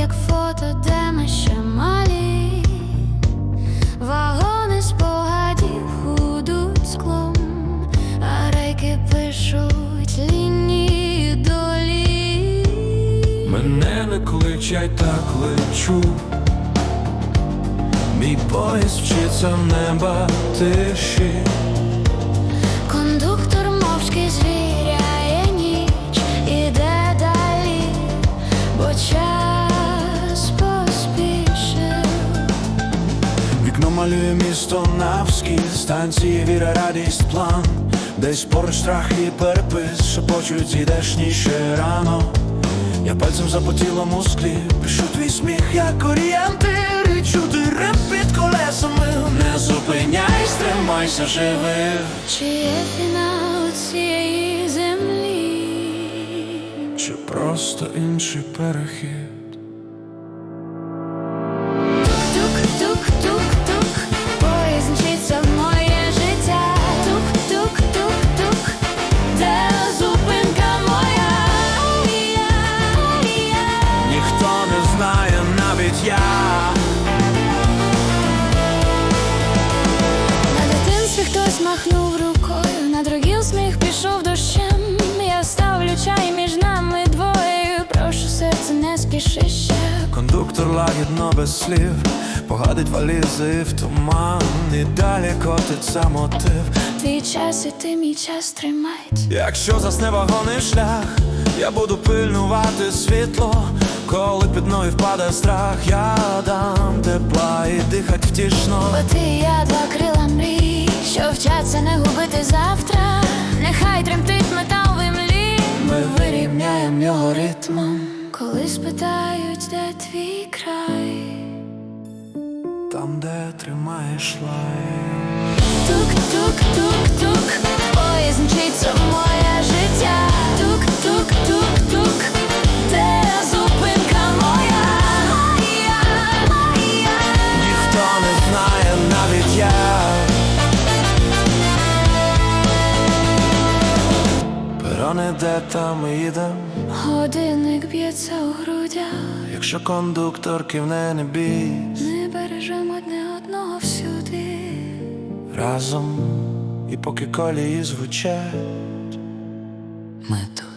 як фото, де ми ще малі, вагони спогадів худуть склом, а рейки пишуть лінії долі. Мене не кличай, так лечу, мій поїзд вчиться неба тиші. Малює місто навскіз, станції віра, радість, план. Десь поруч страх і перепис, шепочуть зійдешні ще рано. Я пальцем запотіло у склі, пишу твій сміх, як орієнтир, і чути реп під колесами. Не зупиняйся, тримайся живих. Чи є фінал цієї землі? Чи просто інший перехід? Навіть я. На дитинстві хтось махнув рукою, на другий сміх пішов дощем. Я ставлю чай між нами двоє. Прошу серце, не спіши ще. Кондуктор лагідно без слів, погадить валізи в туман, і далі котиться мотив. Твій час і ти мій час тримайте. Якщо засне вагонний шлях, я буду пильнувати світло, коли під ноги впаде страх, я дам тепла і дихать втішно. Бо ти я два крила мрій, що вчаться не губити завтра. Нехай тремтить метал в імлі. Ми вирівняємо його ритмом, Коли спитають, де твій край. там, де тримаєш лай. Тук-тук-тук-тук, поїзд мчиться в Іде, там ми їдем. Годинник б'ється у грудях, Якщо кондуктор кивне не бійсь ми бережемо одне одного всюди. разом, і поки колії звучать, Ми тут.